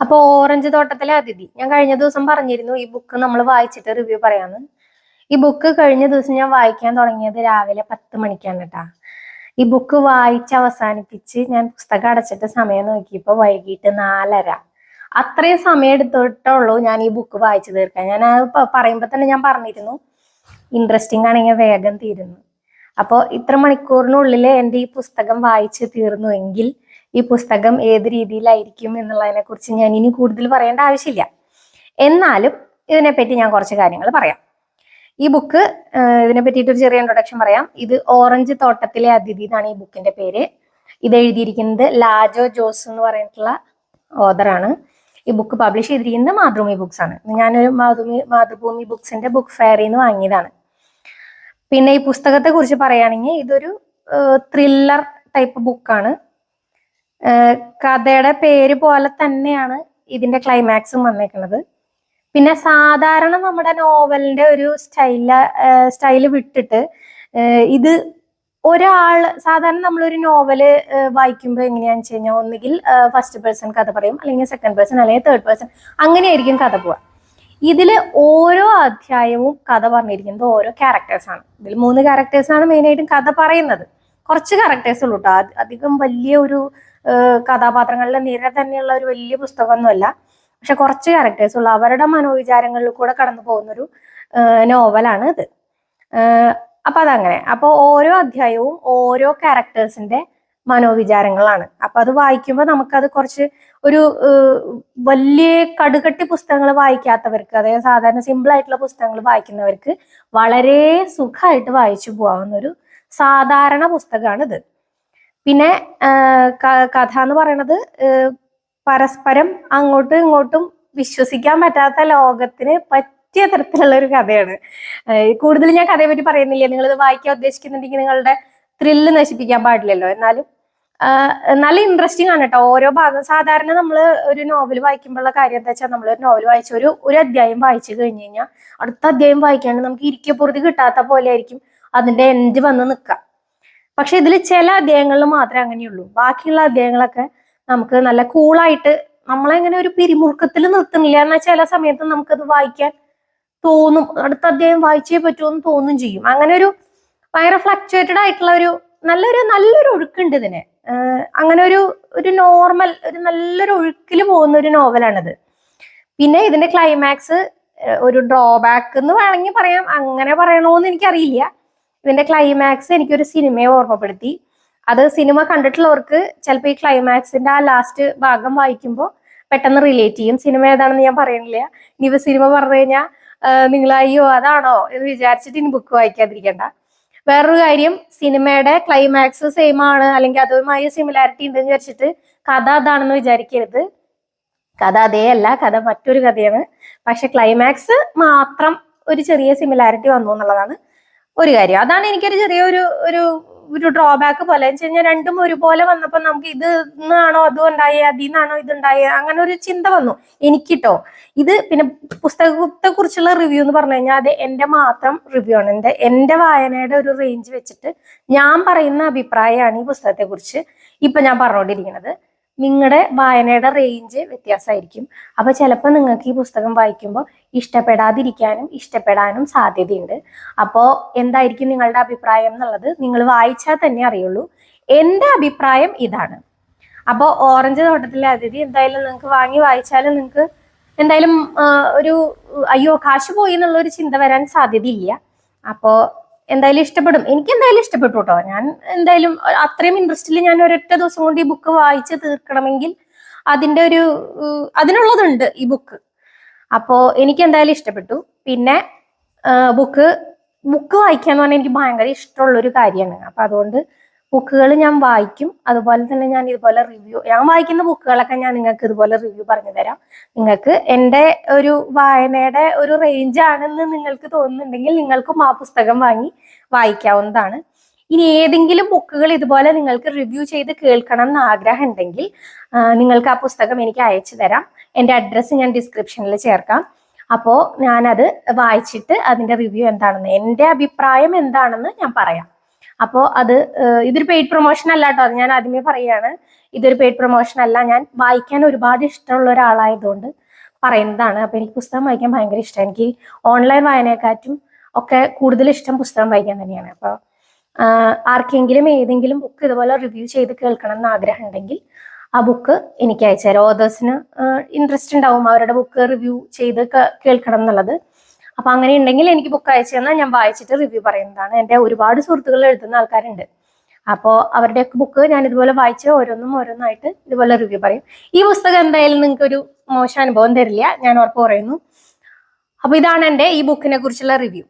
അപ്പോൾ ഓറഞ്ച് തോട്ടത്തിലെ അതിഥി. ഞാൻ കഴിഞ്ഞ ദിവസം പറഞ്ഞിരുന്നു ഈ ബുക്ക് നമ്മൾ വായിച്ചിട്ട് റിവ്യൂ പറയാന്ന്. ഈ ബുക്ക് കഴിഞ്ഞ ദിവസം ഞാൻ വായിക്കാൻ തുടങ്ങിയത് രാവിലെ പത്ത് മണിക്കാണ് കേട്ടാ ഈ ബുക്ക് വായിച്ച് അവസാനിപ്പിച്ച് ഞാൻ പുസ്തകം അടച്ചിട്ട് സമയം നോക്കിയപ്പോൾ വൈകിട്ട് നാലര. അത്രയും സമയം എടുത്തിട്ടുള്ളൂ ഞാൻ ഈ ബുക്ക് വായിച്ചു തീർക്കാൻ. ഞാൻ അത് പറയുമ്പോൾ തന്നെ ഞാൻ പറഞ്ഞിരുന്നു ഇൻട്രസ്റ്റിംഗ് ആണെങ്കിൽ വേഗം തീരുന്നു. അപ്പോൾ ഇത്ര മണിക്കൂറിനുള്ളിൽ എന്റെ ഈ പുസ്തകം വായിച്ച് തീർന്നു എങ്കിൽ ഈ പുസ്തകം ഏത് രീതിയിലായിരിക്കും എന്നുള്ളതിനെ കുറിച്ച് ഞാൻ ഇനി കൂടുതൽ പറയേണ്ട ആവശ്യമില്ല. എന്നാലും ഇതിനെപ്പറ്റി ഞാൻ കുറച്ച് കാര്യങ്ങൾ പറയാം. ഈ ബുക്ക് ഇതിനെ പറ്റിയിട്ട് ഒരു ചെറിയ ഇൻട്രൊഡക്ഷൻ പറയാം. ഇത് ഓറഞ്ച് തോട്ടത്തിലെ അതിഥി എന്നാണ് ഈ ബുക്കിന്റെ പേര്. ഇത് എഴുതിയിരിക്കുന്നത് ലാജോ ജോസ് എന്ന് പറഞ്ഞിട്ടുള്ള ഓതറാണ് ഈ ബുക്ക് പബ്ലിഷ് ചെയ്തിരിക്കുന്നത് മാതൃഭൂമി ബുക്സ് ആണ്. ഞാനൊരു മാതൃഭൂമി മാതൃഭൂമി ബുക്സിന്റെ ബുക്ക് ഫെയറിൽ നിന്ന് വാങ്ങിയതാണ്. പിന്നെ ഈ പുസ്തകത്തെ കുറിച്ച് പറയുകയാണെങ്കിൽ ഇതൊരു ത്രില്ലർ ടൈപ്പ് ബുക്കാണ് കഥയുടെ പേര് പോലെ തന്നെയാണ് ഇതിന്റെ ക്ലൈമാക്സും വന്നേക്കുന്നത് പിന്നെ സാധാരണ നമ്മുടെ നോവലിന്റെ ഒരു സ്റ്റൈല സ്റ്റൈൽ വിട്ടിട്ട് ഇത് ഒരാൾ സാധാരണ നമ്മളൊരു നോവൽ വായിക്കുമ്പോൾ എങ്ങനെയാന്ന് വെച്ച് കഴിഞ്ഞാൽ ഒന്നുകിൽ ഫസ്റ്റ് പേഴ്സൺ കഥ പറയും അല്ലെങ്കിൽ സെക്കൻഡ് പേഴ്സൺ അല്ലെങ്കിൽ തേർഡ് പേഴ്സൺ അങ്ങനെയായിരിക്കും കഥ പോവുക. ഇതിൽ ഓരോ അധ്യായവും കഥ പറഞ്ഞിരിക്കുന്നത് ഓരോ ക്യാരക്ടേഴ്സാണ് ഇതിൽ മൂന്ന് ക്യാരക്ടേഴ്സാണ് മെയിനായിട്ടും കഥ പറയുന്നത്. കുറച്ച് ക്യാരക്ടേഴ്സ് ഉള്ളൂ കേട്ടോ അധികം വലിയ ഒരു കഥാപാത്രങ്ങളുടെ നിര തന്നെയുള്ള ഒരു വലിയ പുസ്തകമൊന്നുമല്ല. പക്ഷെ കുറച്ച് ക്യാരക്ടേഴ്സ് ഉള്ളു. അവരുടെ മനോവിചാരങ്ങളിൽ കൂടെ കടന്നു പോകുന്നൊരു നോവലാണ് ഇത്. അപ്പൊ അതങ്ങനെ. അപ്പോൾ ഓരോ അധ്യായവും ഓരോ ക്യാരക്ടേഴ്സിന്റെ മനോവിചാരങ്ങളാണ്. അപ്പൊ അത് വായിക്കുമ്പോൾ നമുക്കത് കുറച്ച് ഒരു വലിയ കടുകട്ടി പുസ്തകങ്ങൾ വായിക്കാത്തവർക്ക് അതായത് സാധാരണ സിമ്പിൾ ആയിട്ടുള്ള പുസ്തകങ്ങൾ വായിക്കുന്നവർക്ക് വളരെ സുഖമായിട്ട് വായിച്ചു പോകാവുന്ന ഒരു സാധാരണ പുസ്തകമാണ് ഇത് പിന്നെ കഥ എന്ന് പറയണത് പരസ്പരം അങ്ങോട്ടും ഇങ്ങോട്ടും വിശ്വസിക്കാൻ പറ്റാത്ത ലോകത്തിന് പറ്റിയ തരത്തിലുള്ള ഒരു കഥയാണ് കൂടുതൽ ഞാൻ കഥയെ പറ്റി പറയുന്നില്ല? നിങ്ങൾ ഇത് വായിക്കാൻ ഉദ്ദേശിക്കുന്നുണ്ടെങ്കിൽ നിങ്ങളുടെ ത്രില്ല് നശിപ്പിക്കാൻ പാടില്ലല്ലോ. എന്നാലും നല്ല ഇൻട്രസ്റ്റിംഗ് ആണ് കേട്ടോ. ഓരോ ഭാഗം സാധാരണ നമ്മൾ ഒരു നോവൽ വായിക്കുമ്പോഴുള്ള കാര്യം എന്താ വെച്ചാൽ നമ്മൾ ഒരു നോവൽ വായിച്ച ഒരു ഒരു അധ്യായം വായിച്ചു കഴിഞ്ഞു കഴിഞ്ഞാൽ അടുത്ത അധ്യായം വായിക്കാണ്ട് നമുക്ക് ഇരിക്കപ്പുറത്ത് കിട്ടാത്ത പോലെ ആയിരിക്കും. അതിന്റെ എൻഡ് വന്ന് നിൽക്കാം പക്ഷെ ഇതിൽ ചില അധ്യായങ്ങളിൽ മാത്രമേ അങ്ങനെയുള്ളൂ. ബാക്കിയുള്ള അധ്യായങ്ങളൊക്കെ നമുക്ക് നല്ല കൂളായിട്ട് നമ്മളെങ്ങനെ ഒരു പിരിമുറുക്കത്തിൽ നിർത്തുന്നില്ല. എന്നാൽ ചില സമയത്ത് നമുക്കത് വായിക്കാൻ തോന്നും. അടുത്ത അധ്യായം വായിച്ചേ പറ്റുമെന്ന് തോന്നും ചെയ്യും. അങ്ങനെ ഒരു ഭയങ്കര ഫ്ലക്ച്വേറ്റഡ് ആയിട്ടുള്ള ഒരു നല്ലൊരു നല്ലൊരു ഒഴുക്കുണ്ട് ഇതിന്. അങ്ങനെ ഒരു ഒരു നോർമൽ ഒരു നല്ലൊരു ഒഴുക്കിൽ പോകുന്ന ഒരു നോവലാണിത് പിന്നെ ഇതിന്റെ ക്ലൈമാക്സ് ഒരു ഡ്രോബാക്ക് എന്ന് വേണമെങ്കിൽ പറയാം. അങ്ങനെ പറയണോന്ന് എനിക്കറിയില്ല. ഇതിന്റെ ക്ലൈമാക്സ് എനിക്കൊരു സിനിമയെ ഓർമ്മപ്പെടുത്തി. അത് സിനിമ കണ്ടിട്ടുള്ളവർക്ക് ചിലപ്പോൾ ഈ ക്ലൈമാക്സിന്റെ ആ ലാസ്റ്റ് ഭാഗം വായിക്കുമ്പോൾ പെട്ടെന്ന് റിലേറ്റ് ചെയ്യും. സിനിമ ഏതാണെന്ന് ഞാൻ പറയുന്നില്ല. ഇനി ഇവ സിനിമ പറഞ്ഞു കഴിഞ്ഞാൽ നിങ്ങൾ അയ്യോ അതാണോ എന്ന് വിചാരിച്ചിട്ട് ഇനി ബുക്ക് വായിക്കാതിരിക്കണ്ട. വേറൊരു കാര്യം സിനിമയുടെ ക്ലൈമാക്സ് സെയിം ആണ് അല്ലെങ്കിൽ അതുമായി സിമിലാരിറ്റി ഉണ്ടെന്ന് വിചാരിച്ചിട്ട് കഥ അതാണെന്ന് വിചാരിക്കരുത്. കഥ അതേ അല്ല കഥ മറ്റൊരു കഥയാണ്. പക്ഷെ ക്ലൈമാക്സ് മാത്രം ഒരു ചെറിയ സിമിലാരിറ്റി വന്നു എന്നുള്ളതാണ്. ഒരു കാര്യം. അതാണ് എനിക്കൊരു ചെറിയൊരു ഒരു ഒരു ഡ്രോബാക്ക് പോലെ. വെച്ച് കഴിഞ്ഞാൽ രണ്ടും ഒരുപോലെ വന്നപ്പോൾ നമുക്ക് ഇത് നിന്നാണോ അതും ഉണ്ടായേ അതിൽ നിന്നാണോ ഇത് അങ്ങനെ ഒരു ചിന്ത വന്നു. എനിക്കിട്ടോ. ഇത് പിന്നെ പുസ്തകത്തെ കുറിച്ചുള്ള റിവ്യൂ എന്ന് പറഞ്ഞു കഴിഞ്ഞാൽ അത് എന്റെ മാത്രം റിവ്യൂ ആണ്. എന്റെ എന്റെ വായനയുടെ ഒരു റേഞ്ച് വെച്ചിട്ട് ഞാൻ പറയുന്ന അഭിപ്രായമാണ് ഈ പുസ്തകത്തെ കുറിച്ച് ഇപ്പൊ ഞാൻ പറഞ്ഞുകൊണ്ടിരിക്കുന്നത് നിങ്ങളുടെ വായനയുടെ റേഞ്ച് വ്യത്യാസമായിരിക്കും അപ്പൊ ചിലപ്പോൾ നിങ്ങൾക്ക് ഈ പുസ്തകം വായിക്കുമ്പോൾ ഇഷ്ടപ്പെടാതിരിക്കാനും ഇഷ്ടപ്പെടാനും സാധ്യതയുണ്ട്. അപ്പോൾ എന്തായിരിക്കും നിങ്ങളുടെ അഭിപ്രായം എന്നുള്ളത് നിങ്ങൾ വായിച്ചാൽ തന്നെ അറിയുള്ളൂ. എന്റെ അഭിപ്രായം ഇതാണ്. അപ്പോൾ ഓറഞ്ച് തോട്ടത്തിലെ അതിഥി എന്തായാലും നിങ്ങൾക്ക് വാങ്ങി വായിച്ചാലും നിങ്ങൾക്ക് എന്തായാലും ഒരു അയ്യോ കാശ് പോയി എന്നുള്ള ഒരു ചിന്ത വരാൻ സാധ്യതയില്ല. അപ്പോൾ എന്തായാലും ഇഷ്ടപ്പെടും. എനിക്ക് എന്തായാലും ഇഷ്ടപ്പെട്ടു കേട്ടോ ഞാൻ എന്തായാലും അത്രയും ഇൻട്രസ്റ്റിൽ ഞാൻ ഒരൊറ്റ ദിവസം കൊണ്ട് ഈ ബുക്ക് വായിച്ച് തീർക്കണമെങ്കിൽ അതിന്റെ ഒരു അതിനുള്ളതുണ്ട് ഈ ബുക്ക് അപ്പോ എനിക്ക് എന്തായാലും ഇഷ്ടപ്പെട്ടു. പിന്നെ ബുക്ക് ബുക്ക് വായിക്കുക എന്ന് പറഞ്ഞാൽ എനിക്ക് ഭയങ്കര ഇഷ്ടമുള്ള ഒരു കാര്യമാണ്. അപ്പൊ അതുകൊണ്ട് ബുക്കുകൾ ഞാൻ വായിക്കും. അതുപോലെ തന്നെ ഞാൻ ഇതുപോലെ റിവ്യൂ ഞാൻ വായിക്കുന്ന ബുക്കുകളൊക്കെ ഞാൻ നിങ്ങൾക്ക് ഇതുപോലെ റിവ്യൂ പറഞ്ഞു തരാം. നിങ്ങൾക്ക് എന്റെ ഒരു വായനയുടെ ഒരു റേഞ്ച് ആണെന്ന് നിങ്ങൾക്ക് തോന്നുന്നുണ്ടെങ്കിൽ നിങ്ങൾക്കും ആ പുസ്തകം വാങ്ങി വായിക്കാവുന്നതാണ്. ഇനി ഏതെങ്കിലും ബുക്കുകൾ ഇതുപോലെ നിങ്ങൾക്ക് റിവ്യൂ ചെയ്ത് കേൾക്കണം എന്ന് ആഗ്രഹം ഉണ്ടെങ്കിൽ നിങ്ങൾക്ക് ആ പുസ്തകം എനിക്ക് അയച്ചു തരാം. എന്റെ അഡ്രസ്സ് ഞാൻ ഡിസ്ക്രിപ്ഷനിൽ ചേർക്കാം. അപ്പോൾ ഞാനത് വായിച്ചിട്ട് അതിന്റെ റിവ്യൂ എന്താണെന്ന് എന്റെ അഭിപ്രായം എന്താണെന്ന് ഞാൻ പറയാം. അപ്പോൾ അത് ഇതൊരു പെയ്ഡ് പ്രൊമോഷൻ അല്ല കേട്ടോ അത് ഞാൻ ആദ്യമേ പറയാണ്. ഇതൊരു പെയ്ഡ് പ്രൊമോഷൻ അല്ല ഞാൻ വായിക്കാൻ ഒരുപാട് ഇഷ്ടമുള്ള ഒരാളായതുകൊണ്ട് പറയുന്നതാണ്. അപ്പൊ എനിക്ക് പുസ്തകം വായിക്കാൻ ഭയങ്കര ഇഷ്ടമാണ് എനിക്ക് ഓൺലൈൻ വായനയെക്കാട്ടും ഒക്കെ കൂടുതൽ ഇഷ്ടം പുസ്തകം വായിക്കാൻ തന്നെയാണ്. അപ്പോൾ ആർക്കെങ്കിലും ഏതെങ്കിലും ബുക്ക് ഇതുപോലെ റിവ്യൂ ചെയ്ത് കേൾക്കണം എന്ന് ആഗ്രഹം ഉണ്ടെങ്കിൽ ആ ബുക്ക് എനിക്ക് അയച്ചു തരാം. ഓതേഴ്സിന് ഇൻട്രസ്റ്റ് ഉണ്ടാവും അവരുടെ ബുക്ക് റിവ്യൂ ചെയ്ത് കേൾക്കണം എന്നുള്ളത്. അപ്പൊ അങ്ങനെ ഉണ്ടെങ്കിൽ എനിക്ക് ബുക്ക് അയച്ചു തന്നാൽ ഞാൻ വായിച്ചിട്ട് റിവ്യൂ പറയുന്നതാണ്. എന്റെ ഒരുപാട് സുഹൃത്തുക്കൾ എഴുതുന്ന ആൾക്കാരുണ്ട്. അപ്പോൾ അവരുടെ ബുക്ക് ഞാൻ ഇതുപോലെ വായിച്ച് ഓരോന്നും ഓരോന്നായിട്ട് ഇതുപോലെ റിവ്യൂ പറയും. ഈ പുസ്തകം എന്തായാലും നിങ്ങൾക്ക് ഒരു മോശം അനുഭവം തരില്ല. ഞാൻ ഉറപ്പ് പറയുന്നു. അപ്പൊ ഇതാണ് എന്റെ ഈ ബുക്കിനെ കുറിച്ചുള്ള റിവ്യൂ